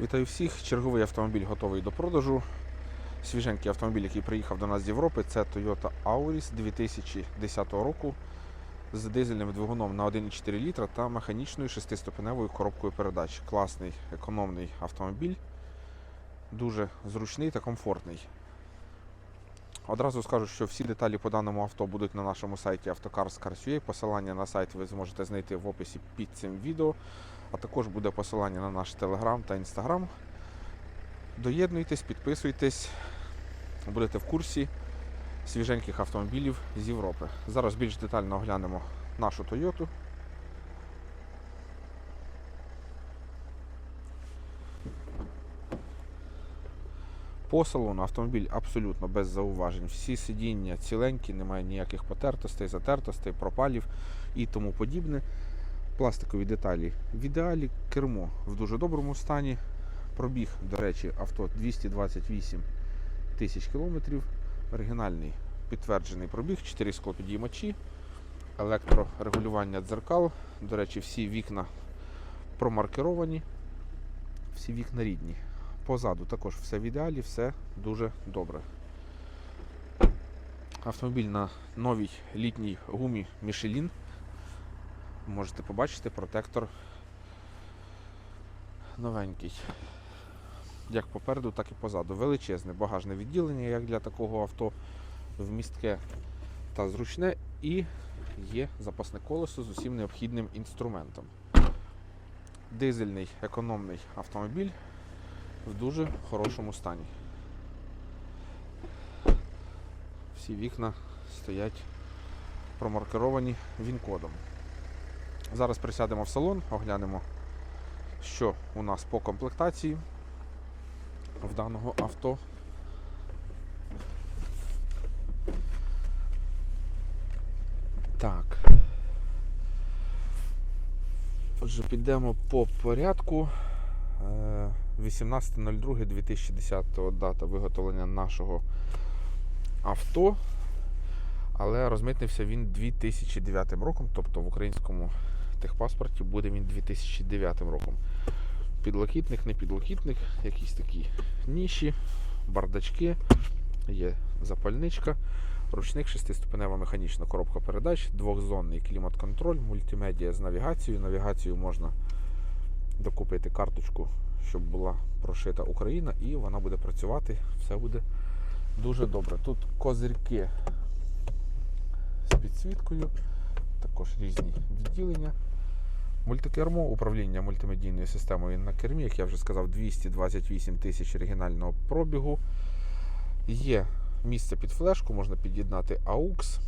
Вітаю всіх. Черговий автомобіль готовий до продажу. Свіженький автомобіль, який приїхав до нас з Європи, це Toyota Auris 2010 року з дизельним двигуном на 1,4 літра та механічною шестиступеневою коробкою передач. Класний, економний автомобіль, дуже зручний та комфортний. Одразу скажу, що всі деталі по даному авто будуть на нашому сайті Автокарс.Cars.ua. Посилання на сайт ви зможете знайти в описі під цим відео а також буде посилання на наш телеграм та інстаграм. Доєднуйтесь, підписуйтесь, будете в курсі свіженьких автомобілів з Європи. Зараз більш детально оглянемо нашу Тойоту. По салону автомобіль абсолютно без зауважень. Всі сидіння ціленькі, немає ніяких потертостей, затертостей, пропалів і тому подібне пластикові деталі в ідеалі, кермо в дуже доброму стані. Пробіг, до речі, авто 228 тисяч кілометрів. Оригінальний підтверджений пробіг, 4 склопідіймачі, електрорегулювання дзеркал. До речі, всі вікна промаркеровані, всі вікна рідні. Позаду також все в ідеалі, все дуже добре. Автомобіль на новій літній гумі Michelin можете побачити протектор новенький. Як попереду, так і позаду. Величезне багажне відділення, як для такого авто, вмістке та зручне, і є запасне колесо з усім необхідним інструментом. Дизельний економний автомобіль в дуже хорошому стані. Всі вікна стоять промаркеровані він-кодом. Зараз присядемо в салон, оглянемо, що у нас по комплектації в даного авто. Так. Отже, підемо по порядку. Е, 18.02.2010 дата виготовлення нашого авто. Але розмитнився він 2009 роком, тобто в українському техпаспорті буде він 2009 роком. Підлокітник, не підлокітник, якісь такі ніші, бардачки, є запальничка, ручник, шестиступенева механічна коробка передач, двохзонний клімат-контроль, мультимедіа з навігацією. Навігацію можна докупити карточку, щоб була прошита Україна, і вона буде працювати, все буде дуже добре. Тут козирки з підсвіткою, також різні відділення. Мультикермо, управління мультимедійною системою на кермі, як я вже сказав, 228 тисяч оригінального пробігу. Є місце під флешку, можна під'єднати AUX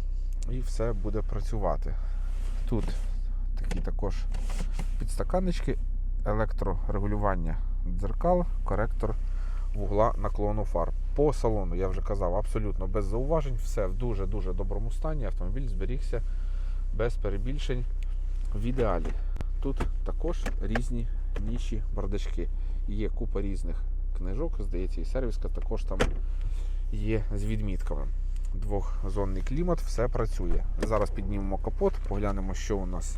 і все буде працювати. Тут такі також підстаканнички, електрорегулювання дзеркал, коректор вугла наклону фар. По салону, я вже казав, абсолютно без зауважень, все в дуже-дуже доброму стані. Автомобіль зберігся без перебільшень в ідеалі. Тут також різні ніші бардачки. Є купа різних книжок, здається, і сервіска також там є з відмітками. Двохзонний клімат, все працює. Зараз піднімемо капот, поглянемо, що у нас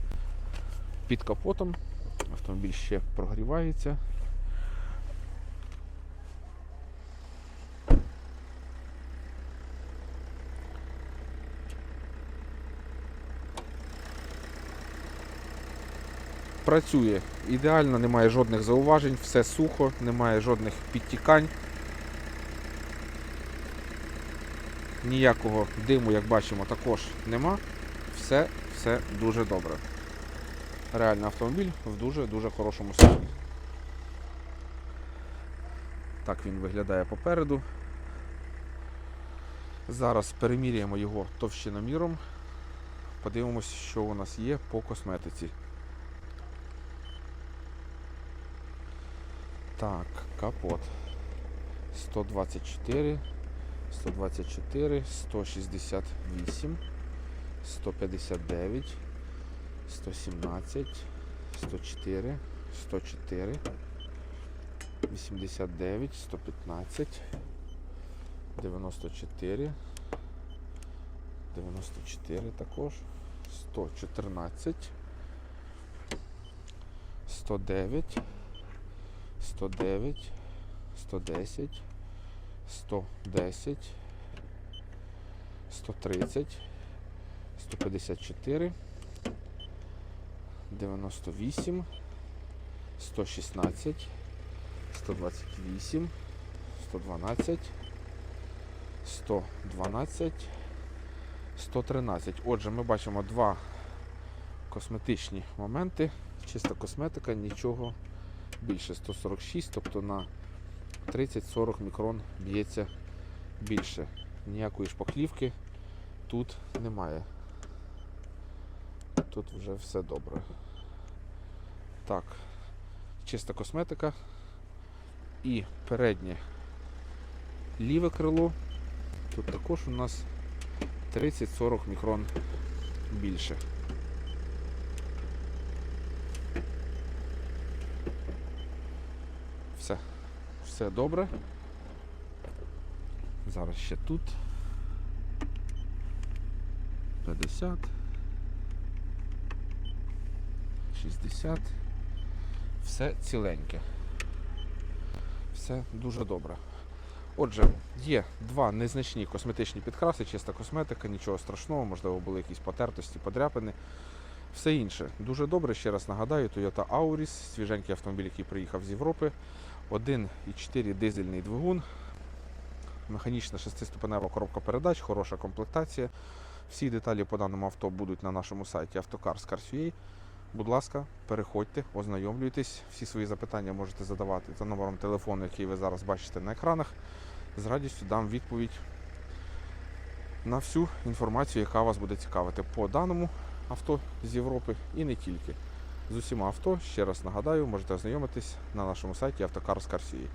під капотом. Автомобіль ще прогрівається. Працює ідеально, немає жодних зауважень, все сухо, немає жодних підтікань. Ніякого диму, як бачимо, також нема. Все, все дуже добре. Реально автомобіль в дуже-дуже хорошому стані. Так він виглядає попереду. Зараз переміряємо його товщиноміром. Подивимось, що у нас є по косметиці. Так, капот. 124, 124, 168, 159, 117, 104, 104, 89, 115, 94, 94 також, 114, 109, 109, 110, 110, 130, 154, 98, 116, 128, 112, 112, 113. Отже, ми бачимо два косметичні моменти. Чиста косметика, нічого більше. 146, тобто на 30-40 мікрон б'ється більше. Ніякої шпаклівки тут немає. Тут вже все добре. Так, чиста косметика. І переднє ліве крило. Тут також у нас 30-40 мікрон більше. Все. Все добре. Зараз ще тут. 50. 60. Все ціленьке. Все дуже добре. Отже, є два незначні косметичні підкраси, чиста косметика, нічого страшного, можливо, були якісь потертості, подряпини. Все інше. Дуже добре, ще раз нагадаю, Toyota Auris, свіженький автомобіль, який приїхав з Європи. 1,4 дизельний двигун, механічна шестиступенева коробка передач, хороша комплектація. Всі деталі по даному авто будуть на нашому сайті автокарс.car.ua. Будь ласка, переходьте, ознайомлюйтесь. Всі свої запитання можете задавати за номером телефону, який ви зараз бачите на екранах. З радістю дам відповідь на всю інформацію, яка вас буде цікавити по даному авто з Європи і не тільки. З усіма авто, ще раз нагадаю, можете ознайомитись на нашому сайті Автокарс.car.ua.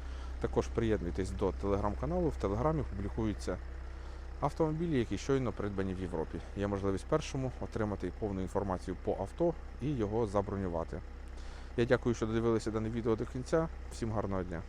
Також приєднуйтесь до телеграм-каналу. В телеграмі публікуються автомобілі, які щойно придбані в Європі. Є можливість першому отримати повну інформацію по авто і його забронювати. Я дякую, що додивилися дане відео до кінця. Всім гарного дня!